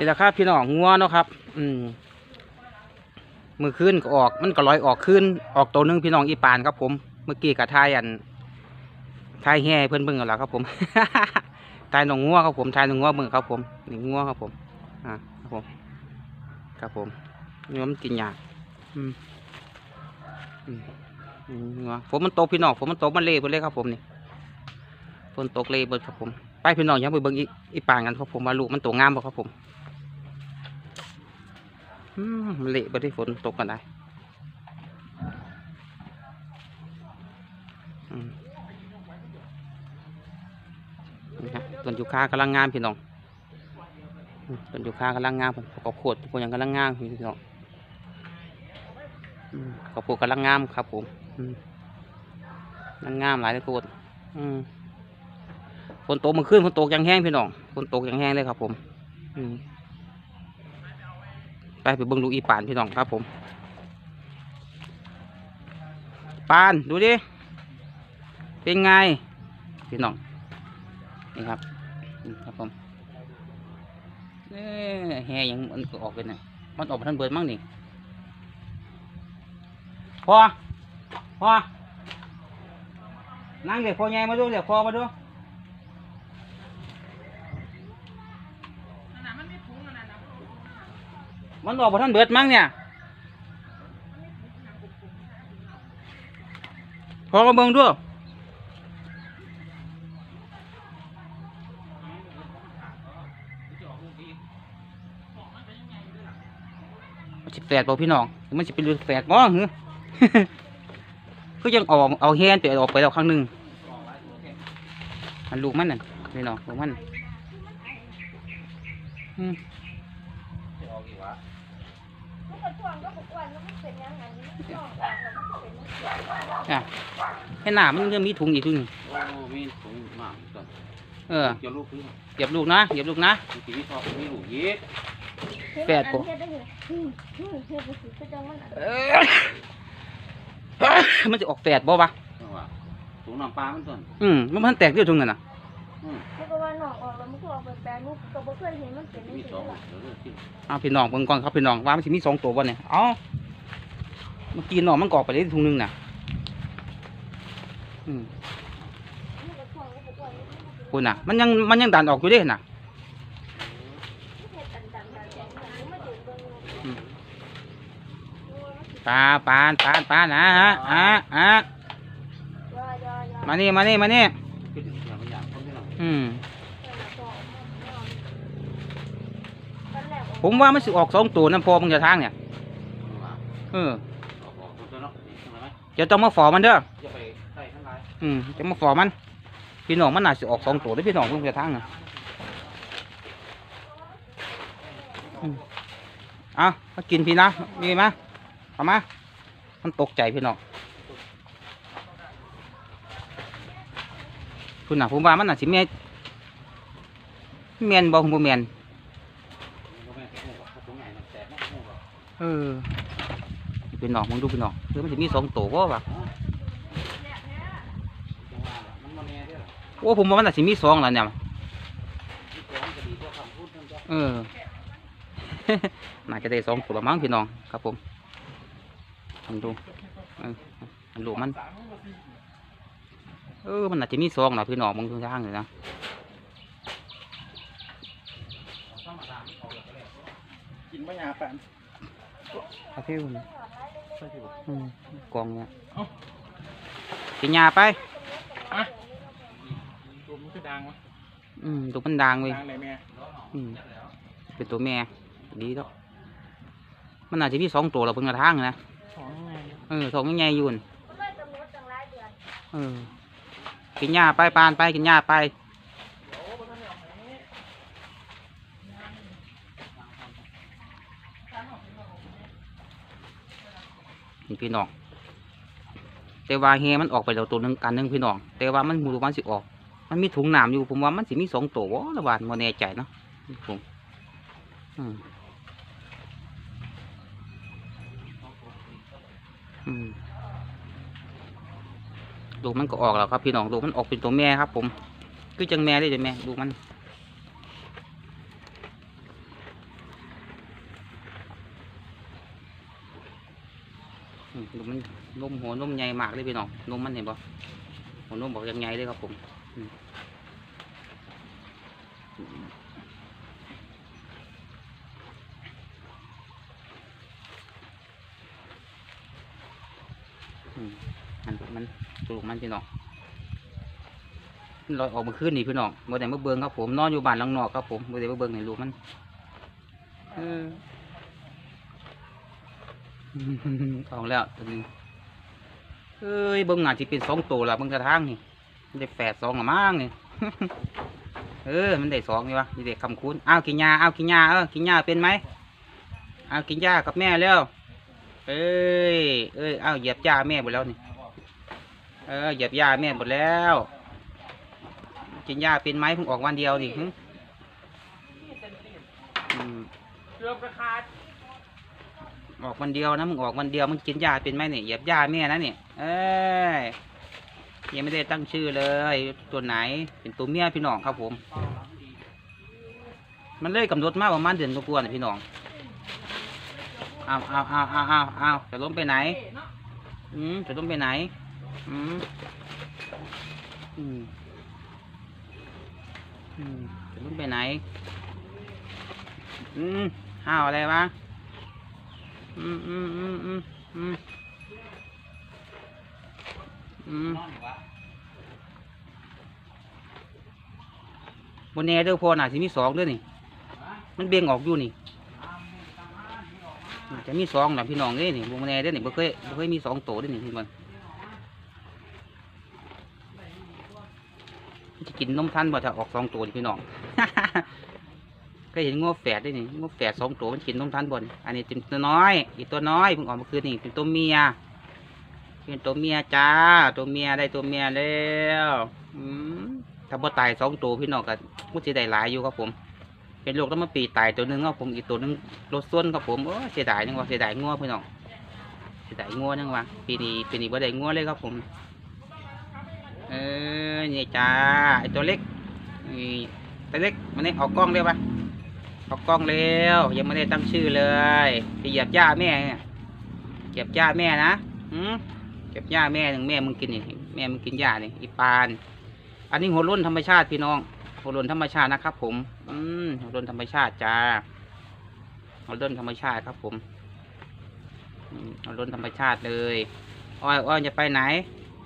นี่แหละครับพี่น้องงัวเนาะครับ อืมมือขึ้นก็ออกมันก็ลอยออกขึ้นออกตัวหนึงพี่น้องอีปานครับผม เมื่อกี้กับทายอันทายแห่เพื่อนเบิ่งกันแล้วครับผมทายหนองงัวครับผมทายหนองงัวเบิ่งครับผมนี่งัวครับผมอ่าครับผมครับผมงัวมันกินหญ้าอืมอืมงัวฝนมันตกพี่น้องฝนมันตกมันเละหมดเลยครับผมนี่ฝนตกเละเบิดครับผม ไปพี่น้องยังไปเบิ่งอีปานกันครับผมว่าลูกมันตัวงามบ่ครับผม เละบ่ได้ฝนตกกันได้นี่ครับต้นยูคากำลังงามพี่น้องต้นยูคากำลังงามผมข้าวดพวกยังกำลังงามพี่น้องอืมข้าวโพดกำลังงามครับผมอืมกำลังงามหลายเลยโคตรอืมฝนตกมื่อคืนฝนตกย่างแห้งพี่น้องฝนตกย่างแห้งเลยครับผม อืม ไปไปเบิ่งลูกอีปานพี่น้องครับผม ปานดูดิ เป็นไง พี่น้อง นี่ครับนี่ครับผมเอ้แห่ยังมันก็ออกเป็นน่ะมันออกมาทันเบิดมั้งนี่พอพอนั่งเดี๋ยวพอใหญ่มาดูเดี๋ยวพอมาดู มันออกมาท่านเบิดมั้งเนี่ยพอมาเบิ่งด้วยมันสิแฝดบ่พี่น้อง มันสิเป็นลูแฝดบ่หือก็ยังออกเอาแฮนไปออกไปแล้วครั้งหนึ่งมันลูกมันน่ะพี่น้องลูกมันอืม มันก็ช่วงก็บอกว่าแล้วมันเป็นยังไงมันช่วงออกแล้วมันเป็นยังไงอะให้หน้ามันยังมีถุงอีกถุงหนึ่งโอ้มีถุงมากก่อนเออเกี่ยวลูกพื้นเหยียบลูกนะเหยียบลูกนะมีชีวิตพอมีลูกเย็ดแปดปะเฮ็ดได้เลยอืมอืมเฮ็ดไปสิก็จังมันอะเออมันจะออกแฝดบ่วะจังหวะถุงน้ำปลามันต้นอืมมันมันแตกเดียวถุงนั่นน่ะอื มมันก็ว่าน้องออกแล้วมันก็ออกไปแปลรูปก็บ่เคยเห็นมันเป็นจังมีซี่สองล่ะเดี๋ยวเลือกที่เอาพี่น้องเบิ่งก่อนครับพี่น้องว่ามันสิมีสองตัวบ่เนี่ยเอ้าเมื่อกี้น้องมันกรอกไปได้ถุงหนึงน่ะอืมมันก็ช่วงก็บอกว่ามันคุณน่ะ มันยังมันยังดันออกอยู่เด้น่ะเฮ็ดดันๆๆๆมันมาดูเบิ่งอืม ปลาปานปานปานนะฮะอะอะย่อย่อๆมานี่มานี่มานี่ อืมตอนแรกออกผมว่ามันสิออกสองตัวนั่นพอมึงจะทางเนี่ยจังหวะเออออกออกตัวเนาะนี่ใช่ไหมจะต้องมาฝอมันเด้อจะไปใส่ทั้งหลายอืมจะมาฝอมัน พี่น้องมันน่าสิออกสองตัวได้อพี่น้องมึงจะทางน่ะอืมเอามากินพี่นะมีมาเอามา มันตกใจพี่น้อง คุณน่ะผมว่ามันน่ะสิเมียเมียนบ่ผมบ่เมียนเออเป็นหนองมึงดูเป็นหนองคือมันจะมีสองตัววะโอ้ผมว่ามันน่ะสิมีสองแล้วเนี่ยเออน่าจะได้สองตัวมั้งพี่น้องครับผมทำดูเลูกมัน เออมันน่าจะมีสองนะพี่น้องมึงทุกทางเลยนะกินไม่ยาแฟนคาเฟ่ผมอืมกองเนี่ยกินยาไปตัวมันคือดังวะอืมดูมันดังเว้ยดังเลยแม่อืมเป็นตัวแม่ ดีแล้วมันน่าจะมีสองตัวเราเพิ่งกระทั่งนะสองไงเออสองใหญ่ๆอยู่นั่นไม่กำหนดจังหลายเดือนเออ กินหญ้าไปปานไปกินหญ้าไปพี่น้องแต่ว่าเฮมันออกไปแล้วตัวนึงอันนึงพี่น้องแต่ว่ามันมูมันสิออก มันมีถุงน้ำอยู่ผมว่ามันสิมีสองตัววะระบาดโมแน่ใจเนาะผมอืม ดูมันก็ออกแล้วครับ พี่น้องดูมันออกเป็นตัวแม่ครับ ผม คือจังแม่ได้จังแม่ดูมันดูมันนมหัวนมใหญ่มากเลยพี่น้องนมมันเห็นปะหัวนมบอกยังไงเลยครับผมอืม มมันมันตัวลูกมันพี่น้องมันลอยออกมาขึ้นนี่พี่น้องบ่ได้มาเบิ่งครับผมนอนอยู่บ้านหลังนอกครับผมบ่ได้มาเบิ่งในลูกมันเออออกแล้วตัวนี้เอ้ยเบิ่งหน้าที่เป็นสองตัวละเบิ่งกระทางนี่มันได้แฝดสองละมั้งนี่เออมันได้สองนี่วะนี่เด็กคำคุ้นอ้าวกินยาอ้าวกินยาเออกินยาเป็นไหมอ้าวกินยากับแม่แล้วเอ้ยเอ้ยอ้าวเหยียบยาแม่หมดแล้วนี่ เออเหยียบยาแม่หมดแล้ว กินยาเป็นไหมเพิ่งออกวันเดียวนี่หึอืมเกือบราคาออกวันเดียวนะมึงออกวันเดียวมึงกินยาเป็นไหมเนี่ยเหยียบยาแม่นะเนี่ยเอ้ยยังไม่ได้ตั้งชื่อเลย ตัวไหนเป็นตัวเมียพี่น้องครับผม มันเลยกำหนดมาประมาณเดือนกว่าๆนะพี่น้องเอาเอาเอาเอาเอาเอาจะล้มไปไหนอืมจะล้มไปไหน อืมอืมอืมจะล้มไปไหน อืมห้าวอะไรวะ อืมอืมอืมอืมอืมอืมบนแน่เด้อพอหน่าสิมีสองเด้อนี่ มันเบี่ยงออกอยู่นี่จะมีสองนะพี่น้องเอ้ยนี่บนแน่เด้อนี่บ่เคยบ่เคยมีสองโตเด้อนี่พี่มันมัน จะกินนมทันบ่ถ้าออกสองตัวพี่น้อง ก็เห็นงัวแฝดด้วยนี่งัวแฝดสองตัวมันกินนมทันบนอันนี้เป็นตัวน้อย อีกตัวน้อยเพิ่งออกมาคืนนี่เป็นตัวเมีย เป็นตัวเมียจ้า ตัวเมียได้ตัวเมียแล้วอืมถ้าบ่ตายสองตัวพี่น้องก็มันจะได้หลายอยู่ครับผม เป็นโรคแล้วมาปีตายตัวหนึงครับผมอีกตัวหนึงรถส้นครับผมโอ้เสียดายจังวะเสียดายงัวพี่น้องเสียดายงัวจังวะปีนี้ปีนี้บ่ได้งัวเลยครับผม ออนี่จ้าไอตัวเล็กนี่ตัวเล็กมันนี่ออกกล้องได้ปะออกกล้องแล้วยังไม่ได้ตั้งชื่อเลยไปเหยียบหญ้าแม่เนี่ยเหยียบหญ้าแม่นะอืมเหยียบหญ้าแม่หนึ่งแม่มึงกินนี่แม่มึงกินหญ้านี่อีปาน อันนี้หัวรุ่นธรรมชาติพี่น้องหัวรุ่นธรรมชาตินะครับ ผม อืมหัวรุ่นธรรมชาติจ้าหัวรุ่นธรรมชาติครับผมอืมหัวรุ่นธรรมชาติเลยอ้อยอ้อยจะไปไหน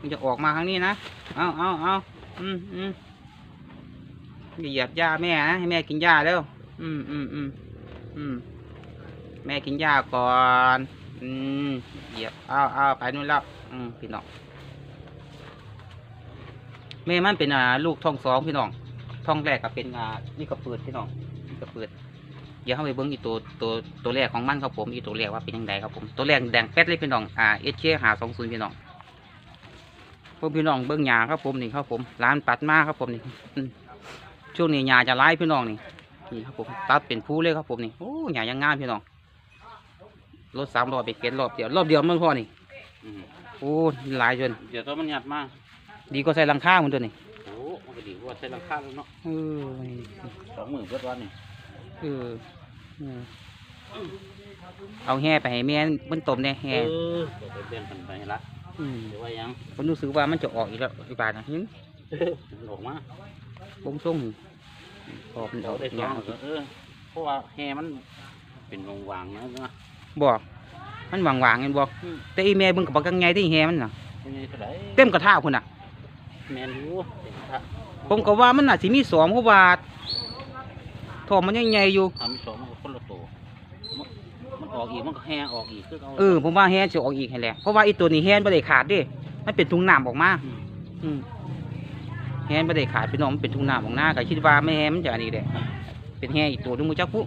มึงจะออกมาครั้งนี้นะเอาเอาเอาอืมอืมเหยียบหญ้าแม่นะให้แม่กินหญ้าแล้วอืมอืมอืมอืมแม่กินหญ้าก่อนอืมเหยียบเอาเอาไปนู่นแล้วอืมพี่น้องแม่มันเป็นอ่าลูกท้องสองพี่น้องท้องแรกก็เป็นอ่านี่กระเปิดพี่น้องนี่กระเปิดเดี๋ยวเข้าไปเบิ้งอีตัวตัวตัวแรกของมันครับผมอีตัวแรกว่าเป็นยังไงครับผมตัวแรกแดงแป๊ดเลยพี่น้องอ่าเอชเคหาสองศูนย์พี่น้อง พวกพี่น้องเบิ้งหยาครับผมนี่ครับผมร้านปัดมาครับผมนี่อืมช่วงนี้หยาจะไล่พี่น้องนี่นี่ครับผมตัดเป็นผู้เลยครับผมนี่โอ้หยายังงามพี่น้องรถสามรอบไปเก็นรอบเดียวรอบเดียวมันพอนี่อืมโอ้หลายจนเดี๋ยวตัวมันหยัดมากดีก็ใส่หลังคาเหมือนตัวนี่โอ้มันก็ดีกว่าใช้ราคาแล้วเนาะเออสองหมื่นเพื่อวันนี่เออเออเอาแห่ไปให้แม่บนต้มเนี่ยเอแห่อเดี๋ยวไปเปลี่ยนกันไปละ อืมเดี๋ยวว่ายังผมรู้สึกว่ามันจะออกอีกแล้วอีกบาทนะหึมันออกมาบงส่งออกมันอเราอกได้สยาองก็เออเพราะว่าแฮมันเป็นวงวางๆนะนะบอกมันหวางๆเงินบอกแต่อีแม่เบิ่งกับบักกังไงที่แห่มันน่ะเป็นไงเท่าไหร่เต็มกระทะพุ่นน่ะ แมนอยู่เต็มท่าผมก็ว่ามันน่าสิมีสองกว่าบาททองมันยังใหญ่อยู่ทำมีสองมันก็คนละตัวมันมัน ออกอีกมันก็แฮออกอีกคือเอาเออผมว่าแฮนจะออกอีกให้แหละเพราะว่าอีตัวนี้แฮนไม่ได้ขาดเดิมันเป็นถุงน้ำออกมาอืมอืมแฮนไม่ได้ขาดพี่น้องมันเป็นถุงน้ำของหน้าก็คิดว่าไม่แฮนมันจะอันนี้แหละเป็นแฮอีกตัวหนึงมูจักปุ๊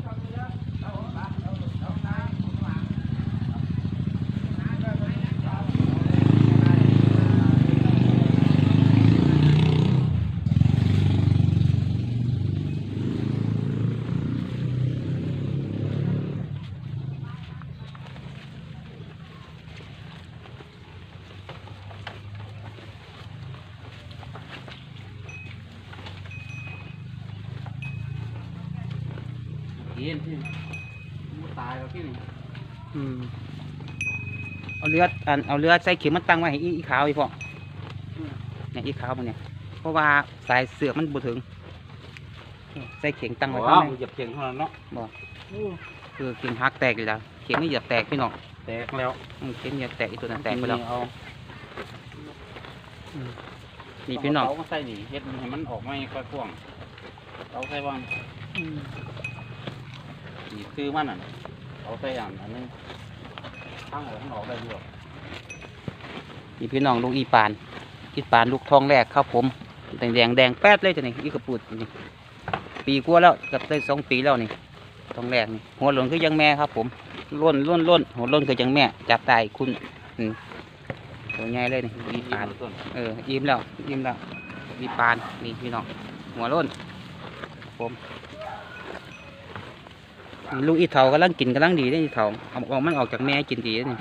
กินที่มันตายแล้วที่นี่อืมเอาเลือดอันเอาเลือดใส่เข็มมันตั้งไว้ให้อีอีขาวอีพ่อเนี่ยอีขาวมันเนี่ยเพราะว่าสายเสือกมันบ่ถึงใส่เข็งตั้งไว้ว้าข้างวในเหยียบเข่งเท่านั้นเนาะคือเข็งหักแตกอยู่แล้วเข็งไม่เหยียบแตกพี่น้องแตกแล้วอืมเข็งเหยียบแตกอีกตัวนั้นแตกไปแล้วเอานี่พี่น้องเอามาใส่นี่เฮ็ดให้มันออกไม่ค่อยกว้างเอาใส่วาง นี่คือมันอะเอาใส่อย่างอันนึงข้างออกข้างออกได้ด้วยนี่พี่น้องลูกอีปาน อีปานลูกทองแรกครับผมแดงแดงแดงแป๊ดเลยจ้ะนี่อีกระปุดนี่ปีกว่าแล้วกับได้สองปีแล้วนี่ทองแรกนี่หัวหล่นคือยังแม่ครับ ผมล้นล้นล้นหัวล่นคือยังแม่จับได้คุณอืมตัวใหญ่เลยนี่อีปานเอออิ่มแล้วอิ่มแล้วอีปานนี่พี่น้องหัวล้นผม ลูกอีเถากำลังกินกำลังดีเลยอีเถาเอาออกมันออกจากแม่กินดีเลยนี่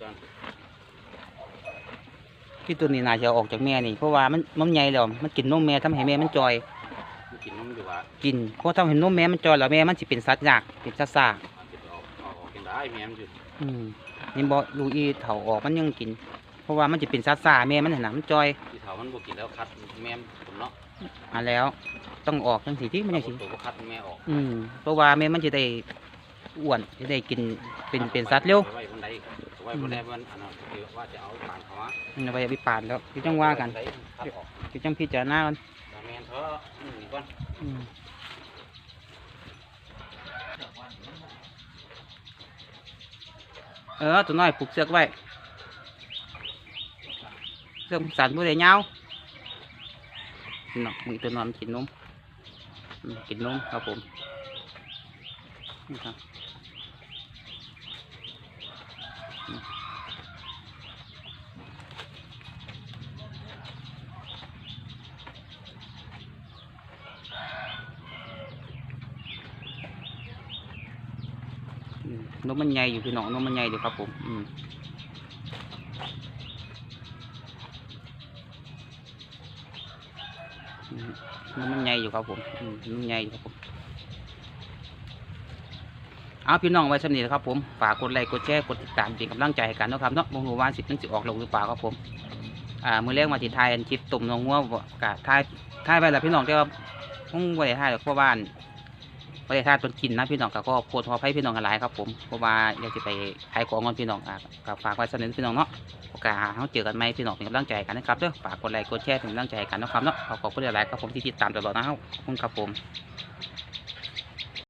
จานที่ตัวนี้น่าจะเอาออกจากแม่นี่เพราะว่ามันมันใหญ่แล้วมันกินนมแม่ทำให้แม่มันจอยมันกินน้ำอยู่ว่ากินเพราะทำให้นมแม่มันจอยแล้วแม่มันสิเป็นสัตว์ยากเป็นสัตว์ซ่าจะออกออกออกกินได้แม่มันอยู่อืมนี่บ่ลูกอีเถาออกมันยังกิน เพราะว่ามันจะเป็นสัตว์ซ่าแม่มันน่ะนะมันจอยที่เถามันบ่กินแล้วคัดแม่มผมเนาะมาแล้วต้องออกจังสิที่มันยังสิเอาตัวก็คัดแม่ออกอืมเพราะว่าแม่มันจะได้อ้วนจะได้กินเป็นเป็นสัตว์เร็วไว้บนใดไว้บนใดมันอันนั้นคือว่าจะเอาปานเขามามันเอาไปวิปานแล้วที่จังว่ากันไว้คัดออกที่จังพิจารณากันแต่แม่นเถอะอืมนี่ก่อนอืมเออตัวน้อยผูกเสือกไว้ เสือกสันผู้ใดยาวเนาะมือตัวน้อยมันกินนมอืมกินนมครับผมนี่ครับอืมอืมนมมันใหญ่อยู่พี่น้องนมมันใหญ่อยู่ครับผมอืม มนมมันใหญ่อยู่ครับผมมันใหญ่อยู่ครับผมเอาพี่น้องไว้สำนีนะครับผมฝากกดไลค์กดแชร์กดติดตามเป็นกำลังใจให้กันนะครับเนาะมงหัววานสิบมันสิออกลงหรือเปล่าครับผมอ่ามือเลี้ยงมาติดทายอันชิดตุ่มนองงัวกะทายทายไปแล้วพี่น้องแต่ว่าคงไว้ทายหรอกเพราะบ้า บ่ได้ทายจนกินนะพี่น้องก็ขอโพดขอให้พี่น้องกันหลายครับผมเพราะว่าอยากจะไปขายของกันพี่น้องอะก็ฝากไว้สำนีพี่น้องเนาะโอกาสเขาเจอกันไหมพี่น้องเป็นกำลังใจกันนะครับเด้อฝากกดไลค์กดแชร์เป็นกำลังใจกันนะครับเนาะขอขอบคุณหลายๆครับผมที่ติดตามตลอดนะครับขอบคุณครับผม